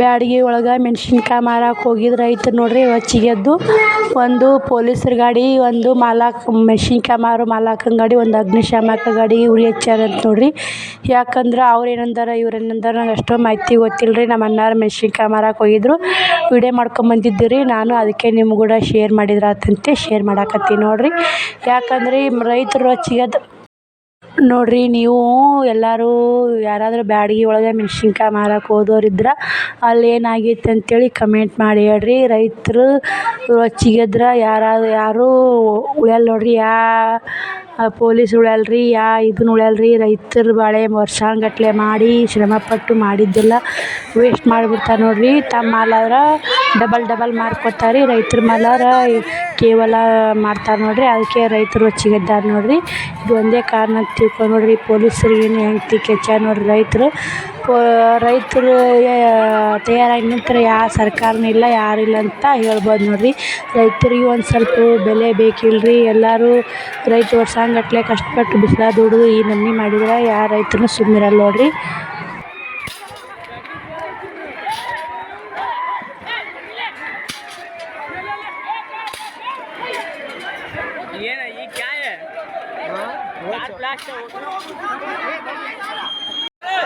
ಬ್ಯಾಡಗಿ ಒಳಗೆ ಮೆಣಸಿನ್ಕಾಯಿ ಮಾರಕ್ಕೆ ಹೋಗಿದ್ದು ರೈತ ನೋಡಿರಿ ರೊಚ್ಚಿಗೆದ್ದು ಒಂದು ಪೊಲೀಸ್ರ ಗಾಡಿ, ಒಂದು ಮಾಲಕ್ ಮೆಣ್ಸಿನ್ಕಾಯಿ ಮಾರೋ ಮಾಲಕನ ಗಾಡಿ, ಒಂದು ಅಗ್ನಿಶಾಮಕ ಗಾಡಿ ಉರಿ ಹಚ್ಚಾರಂತ ನೋಡಿರಿ. ಯಾಕಂದ್ರೆ ಅವ್ರು ಏನಂದಾರ, ಇವ್ರು ಏನಂದಾರ ನಂಗೆ ಅಷ್ಟೊಂದು ಮಾಹಿತಿ ಗೊತ್ತಿಲ್ಲ ರೀ ನಮ್ಮ ಅಣ್ಣಾರು ಮೆಣ್ಸಿನ್ಕಾಯಿ ಮಾರಕ್ಕೆ ಹೋಗಿದ್ರು. ವಿಡಿಯೋ ಮಾಡ್ಕೊಂಬಂದಿದ್ದು ರೀ ನಾನು ಅದಕ್ಕೆ ನಿಮ್ಮ ಕೂಡ ಶೇರ್ ಮಾಡಿದ್ರಾತಂತೆ ಶೇರ್ ಮಾಡಾಕತ್ತೀನಿ ನೋಡಿರಿ. ಯಾಕಂದ್ರೆ ರೈತರು ರೊಚ್ಚಿಗೆದ್ದು ನೋಡ್ರಿ, ನೀವು ಎಲ್ಲರೂ ಯಾರಾದರೂ ಬ್ಯಾಡಗಿ ಒಳಗೆ ಮೆಣ್ಸಿನ್ಕಾಯಿ ಮಾರಕ್ಕೆ ಹೋದೋರಿದ್ರೆ ಅಲ್ಲಿ ಏನಾಗೈತೆ ಅಂತೇಳಿ ಕಮೆಂಟ್ ಮಾಡಿ ಹೇಳ್ರಿ. ರೈತರು, ರೊಚ್ಚಿಗೆದ್ರೆ ಯಾರಾದ್ರು ಯಾರೂ ಉಳಿಯಲ್ಲ ನೋಡ್ರಿ, ಯಾ ಪೊಲೀಸ್ ಉಳ್ಯಾಲ್ರಿ ಯಾ ಇದನ್ನ ಉಳ್ಯಲ್ರಿ ರೈತರು ಬಾಳೆ ವರ್ಷಾನುಗಟ್ಲೆ ಮಾಡಿ ಶ್ರಮಪಟ್ಟು ಮಾಡಿದ್ದೆಲ್ಲ ವೇಸ್ಟ್ ಮಾಡಿಬಿಡ್ತಾರೆ ನೋಡ್ರಿ. ತಮ್ಮ ಮಾಲಾದ್ರೆ ಡಬಲ್ ಡಬಲ್ ಮಾರ್ಕೊತಾರೆ, ರೈತರ ಮಾಲಾರ ಕೇವಲ ಮಾಡ್ತಾರೆ ನೋಡ್ರಿ. ಅದಕ್ಕೆ ರೈತರು ಹೊಚ್ಚಿಗೆದ್ದಾರೆ ನೋಡ್ರಿ. ಇದು ಒಂದೇ ಕಾರಣ ಅಂತ ತಿಳ್ಕೊಂಡು ನೋಡ್ರಿ ಪೊಲೀಸರಿಗೇನು ಹೆಂಗೆ ತಿಕ್ಕೆಚ್ಚ ನೋಡ್ರಿ ರೈತರು. ಪೋ ರೈತರು ತಯಾರಾಗಿ ನಿಂತ್ರೆ ಯಾವ ಸರ್ಕಾರನೂ ಇಲ್ಲ ಯಾರೂ ಇಲ್ಲ ಅಂತ ಹೇಳ್ಬೋದು ನೋಡಿರಿ. ರೈತರಿಗೆ ಒಂದು ಸ್ವಲ್ಪ ಬೆಲೆ ಬೇಕಿಲ್ರಿ. ಎಲ್ಲರೂ ರೈತ ವರ್ಷಾನುಗಟ್ಲೆ ಕಷ್ಟಪಟ್ಟು ಬಿಸ್ಲಾಗ ದುಡಿದು ಈ ನಮ್ನೆ ಮಾಡಿದ್ರೆ ಯಾವ ರೈತರು ಸುಮ್ನಿರಲ್ಲ ನೋಡ್ರಿ.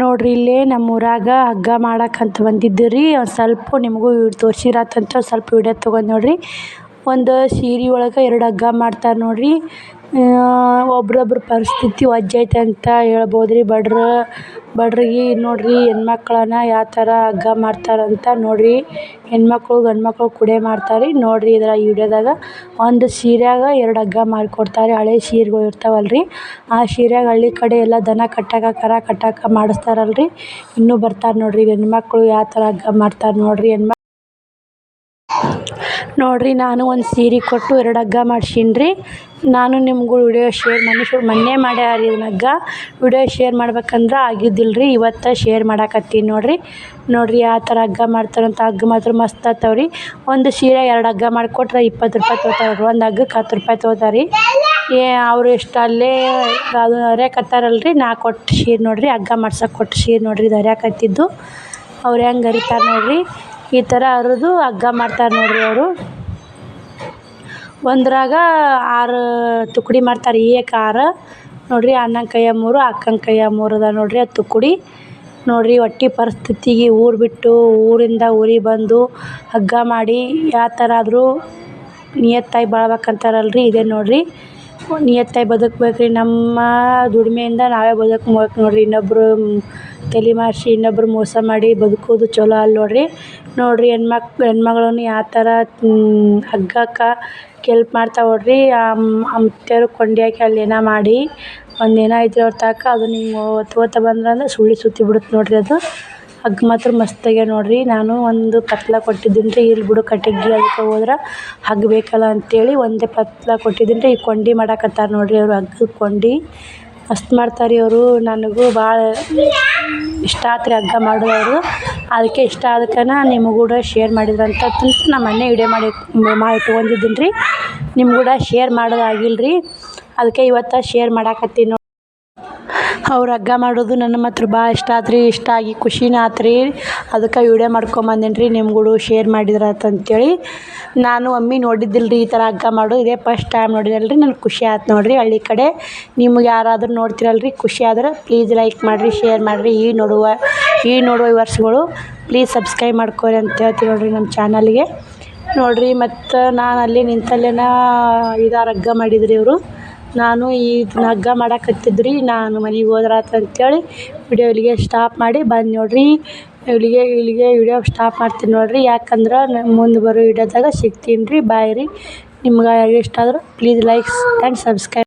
ನೋಡ್ರಿ, ಇಲ್ಲೇ ನಮ್ಮ ಊರಾಗ ಹಗ್ಗ ಮಾಡಕ್ಕಂತ ರೀ ಒಂದು ಸ್ವಲ್ಪ ನಿಮಗೂ ತೋರಿಸಿರತ್ತಂತ ಸ್ವಲ್ಪ ವಿಡಿಯೋ ತೊಗೊಂಡು ನೋಡ್ರಿ. ಒಂದು ಸೀರೆ ಒಳಗೆ ಎರಡು ಹಗ್ಗ ಮಾಡ್ತಾರೆ ನೋಡಿರಿ. ಒಬ್ರೊಬ್ರ ಪರಿಸ್ಥಿತಿ ವಜ್ಜೈತೆ ಅಂತ ಹೇಳ್ಬೋದು ರೀ ಬಡ್ರ, ಬಡ್ರಿಗೆ ನೋಡಿರಿ ಹೆಣ್ಮಕ್ಳನ್ನ ಯಾವ ಥರ ಹಗ್ಗ ಮಾಡ್ತಾರಂತ ನೋಡಿರಿ. ಹೆಣ್ಮಕ್ಳು ಗಂಡು ಮಕ್ಳು ಕೂಡೆ ಮಾಡ್ತಾರೆ. ರೀ ನೋಡಿರಿ ಇದ್ರಾಗ ವಿಡಿಯೋದಾಗ ಒಂದು ಸೀರ್ಯಾಗ ಎರಡು ಹಗ್ಗ ಮಾಡ್ಕೊಡ್ತಾರೆ. ಹಳೆ ಸೀರೆಗಳು ಇರ್ತಾವಲ್ಲ ರೀ ಆ ಸೀರೆಯಾಗ ಹಳ್ಳಿ ಕಡೆ ಎಲ್ಲ ದನ ಕಟ್ಟಾಕ, ಕರ ಕಟ್ಟಾಕ ಮಾಡಿಸ್ತಾರಲ್ಲ ರೀ ಇನ್ನೂ ಬರ್ತಾರೆ ನೋಡ್ರಿ ಹೆಣ್ಮಕ್ಳು ಯಾವ ಥರ ಹಗ್ಗ ಮಾಡ್ತಾರೆ ನೋಡಿರಿ. ಹೆಣ್ಮ ನೋಡ್ರಿ, ನಾನು ಒಂದು ಸೀರೆ ಕೊಟ್ಟು ಎರಡು ಹಗ್ಗ ಮಾಡ್ಸೀನಿ ನಾನು ನಿಮ್ಗೂ ವಿಡಿಯೋ ಶೇರ್ ಮನುಷ್ಯ ಮೊನ್ನೆ ಮಾಡ್ಯಾರ ಇದನ್ನ ಹಗ್ಗ. ವಿಡಿಯೋ ಶೇರ್ ಮಾಡ್ಬೇಕಂದ್ರೆ ಆಗಿದ್ದಿಲ್ಲ ರೀ, ಇವತ್ತು ಶೇರ್ ಮಾಡಾಕತ್ತೀನಿ ನೋಡ್ರಿ. ನೋಡ್ರಿ, ಯಾವ ಥರ ಹಗ್ಗ ಮಾಡ್ತಾರಂತ ಹಗ್ಗ ಮಾತ್ರ ಮಸ್ತ್ ಆಗ್ತಾವೆ ರೀ. ಒಂದು ಸೀರೆ ಎರಡು ಹಗ್ಗ ಮಾಡಿಕೊಟ್ರೆ ಇಪ್ಪತ್ತು ರೂಪಾಯಿ ತೊಗೋತಾರೆ ಒಂದು ಹಗ್ಗಕ್ಕೆ ಹತ್ತು ರೂಪಾಯಿ ತೊಗೋತಾರೆ ರೀ. ಏ, ಅವರು ಎಷ್ಟು ಅಲ್ಲೇ ಅದು ಹರಿಯಾಕತ್ತಾರಲ್ಲ ರೀ, ನಾ ಕೊಟ್ಟು ಸೀರೆ ನೋಡ್ರಿ, ಹಗ್ಗ ಮಾಡ್ಸಕ್ಕೆ ಕೊಟ್ಟು ಸೀರೆ ನೋಡ್ರಿ, ಇದು ಹರಿಯಾಕತ್ತಿದ್ದು ಅವ್ರು ಹೆಂಗೆ ಹರಿತಾರೆ ನೋಡ್ರಿ. ಈ ಥರ ಹರಿದು ಹಗ್ಗ ಮಾಡ್ತಾರೆ ನೋಡಿರಿ ಅವರು. ಒಂದ್ರಾಗ ಆರು ತುಕಡಿ ಮಾಡ್ತಾರೆ ಏಕ ಆರು. ನೋಡಿರಿ ಅಣ್ಣನ ಕೈಯಾಗ ಮೂರು ಅಕ್ಕನ ಕೈಯಾಗ ಮೂರು ಅದ ನೋಡಿರಿ ಅದು ತುಕಡಿ. ನೋಡಿರಿ ಒಟ್ಟಿ ಪರಿಸ್ಥಿತಿಗೆ ಊರು ಬಿಟ್ಟು ಊರಿಂದ ಊರಿಗೆ ಬಂದು ಹಗ್ಗ ಮಾಡಿ, ಯಾವ ಥರ ಆದರೂ ನಿಯತ್ತಾಗಿ ಬಾಳ್ಬೇಕಂತಾರಲ್ರಿ, ಇದೇ ನೋಡ್ರಿ. ನಿಯತ್ತಾಗಿ ಬದುಕ್ಬೇಕು ರೀ ನಮ್ಮ ದುಡಿಮೆಯಿಂದ ನಾವೇ ಬದುಕ್ಬೇಕು ನೋಡಿರಿ. ಇನ್ನೊಬ್ಬರು ತಲೆ ಮಾರಿಸಿ ಇನ್ನೊಬ್ರು ಮೋಸ ಮಾಡಿ ಬದುಕೋದು ಚಲೋ ಅಲ್ಲ ನೋಡಿರಿ. ನೋಡಿರಿ, ಹೆಣ್ಮಕ್, ಹೆಣ್ಮಗಳನ್ನ ಯಾವ ಥರ ಹಗ್ಗಕ್ಕೆ ಕೆಲ್ಪ್ ಮಾಡ್ತಾವೆ ನೋಡ್ರಿ ಕೊಂಡಿ ಹಾಕಿ ಅಲ್ಲಿ ಏನೋ ಮಾಡಿ, ಒಂದು ಏನೋ ಐತ್ರಿ ಅವ್ರ ತಾಕ ಅದು ನೀವು ಬಂದ್ರೆ ಬಂದ್ರಂದ್ರೆ ಸುಳ್ಳಿ ಸುತ್ತಿ ಬಿಡುತ್ತೆ ನೋಡಿರಿ ಅದು. ಹಗ್ಗ ಮಾತ್ರ ಮಸ್ತ್ ಆಗ್ಯಾವ ನೋಡ್ರಿ. ನಾನು ಒಂದು ಪತ್ಲ ಕೊಟ್ಟಿದ್ದೀನಿ ರೀ. ಇಲ್ಲಿ ಬಿಡು ಕಟ್ಟಿಗೆ ಅದಕ್ಕೆ ಹೋದ್ರೆ ಹಗ್ ಬೇಕಲ್ಲ ಅಂತೇಳಿ ಒಂದೇ ಪತ್ಲ ಕೊಟ್ಟಿದ್ದೀನಿ ರೀ. ಈಗ ಕೊಂಡಿ ಮಾಡಕತ್ತಾರೆ ನೋಡ್ರಿ ಅವರು ಹಗ್ಗದ ಕೊಂಡಿ. ಮಸ್ತ್ ಮಾಡ್ತಾರೆ ಅವರು. ನನಗೂ ಭಾಳ ಇಷ್ಟ ಆತು ರೀ ಹಗ್ಗ ಮಾಡೋದವರು. ಅದಕ್ಕೆ ಇಷ್ಟ ಆದಕ್ಕನ ನಿಮ್ಗೆ ಕೂಡ ಶೇರ್ ಮಾಡಿದ್ರಂತ ಅಂತ ನಾ ಮೊನ್ನೆ ವಿಡಿಯೋ ಮಾಡಿ ಮಾಡಿ ಇಟ್ಕೊಂಡಿದ್ದೀನಿ ರೀ. ನಿಮ್ಗೆ ಕೂಡ ಶೇರ್ ಮಾಡೋದು ಆಗಿಲ್ಲ ರೀ ಅದಕ್ಕೆ ಇವತ್ತು ಶೇರ್ ಮಾಡಾಕತ್ತೀನಿ ಅವ್ರು ಹಗ್ಗ ಮಾಡೋದು ನನ್ನ ಮಾತ್ರ ಭಾಳ ಇಷ್ಟ ಆತು ರೀ ಇಷ್ಟ ಆಗಿ ಖುಷಿನೂ ಆತು ರೀ ಅದಕ್ಕೆ ವೀಡಿಯೋ ಮಾಡ್ಕೊಂಬಂದೇನಿ ರೀ ನಿಮ್ಗಳು ಶೇರ್ ಮಾಡಿದ್ರೆ ಆತು ನಾನು ಒಮ್ಮೆ ನೋಡಿದ್ದಿಲ್ಲ ರೀ ಈ ಥರ ಹಗ್ಗ ಮಾಡೋದು ಇದೇ ಫಸ್ಟ್ ಟೈಮ್ ನೋಡಿದಲ್ಲ ರೀ ನನಗೆ ಖುಷಿ ಆಯ್ತು ನೋಡಿರಿ ಹಳ್ಳಿ ಕಡೆ. ನಿಮ್ಗೆ ಯಾರಾದರೂ ನೋಡ್ತಿರಲ್ಲ ರೀ ಖುಷಿ ಆದ್ರೆ ಪ್ಲೀಸ್ ಲೈಕ್ ಮಾಡಿರಿ ಶೇರ್ ಮಾಡಿರಿ. ಈ ನೋಡುವ ಈ ನೋಡುವ ವರ್ಷಗಳು ಪ್ಲೀಸ್ ಸಬ್ಸ್ಕ್ರೈಬ್ ಮಾಡ್ಕೊರಿ ಅಂತ ಹೇಳ್ತೀವಿ ನೋಡಿರಿ ನಮ್ಮ ಚಾನಲ್ಗೆ ನೋಡಿರಿ ಮತ್ತು ನಾನು ಅಲ್ಲಿ ನಿಂತಲ್ಲೇನ ಐದಾರು ಹಗ್ಗ ಮಾಡಿದ್ರಿ ಇವರು. ನಾನು ಈ ಹಗ್ಗ ಮಾಡಕತ್ತಿದ್ರಿ ನಾನು ಮನೆಗೆ ಅಂತ ಹೇಳಿ ವಿಡಿಯೋ ಇಲ್ಲಿಗೆ ಸ್ಟಾಪ್ ಮಾಡಿ ಬಂದು ನೋಡಿರಿ. ಇಲ್ಲಿಗೆ ಇಲ್ಲಿಗೆ ವಿಡಿಯೋ ಸ್ಟಾಪ್ ಮಾಡ್ತೀನಿ ನೋಡಿರಿ. ಯಾಕಂದ್ರೆ ಮುಂದೆ ಬರೋ ವಿಡಿಯೋದಾಗ ಸಿಗ್ತೀನಿ ರೀ. ಬಾಯ್ ರೀ. ನಿಮ್ಗೆ ಇಷ್ಟ ಆದ್ರೆ ಪ್ಲೀಸ್ ಲೈಕ್ಸ್ ಆ್ಯಂಡ್ ಸಬ್ಸ್ಕ್ರೈಬ್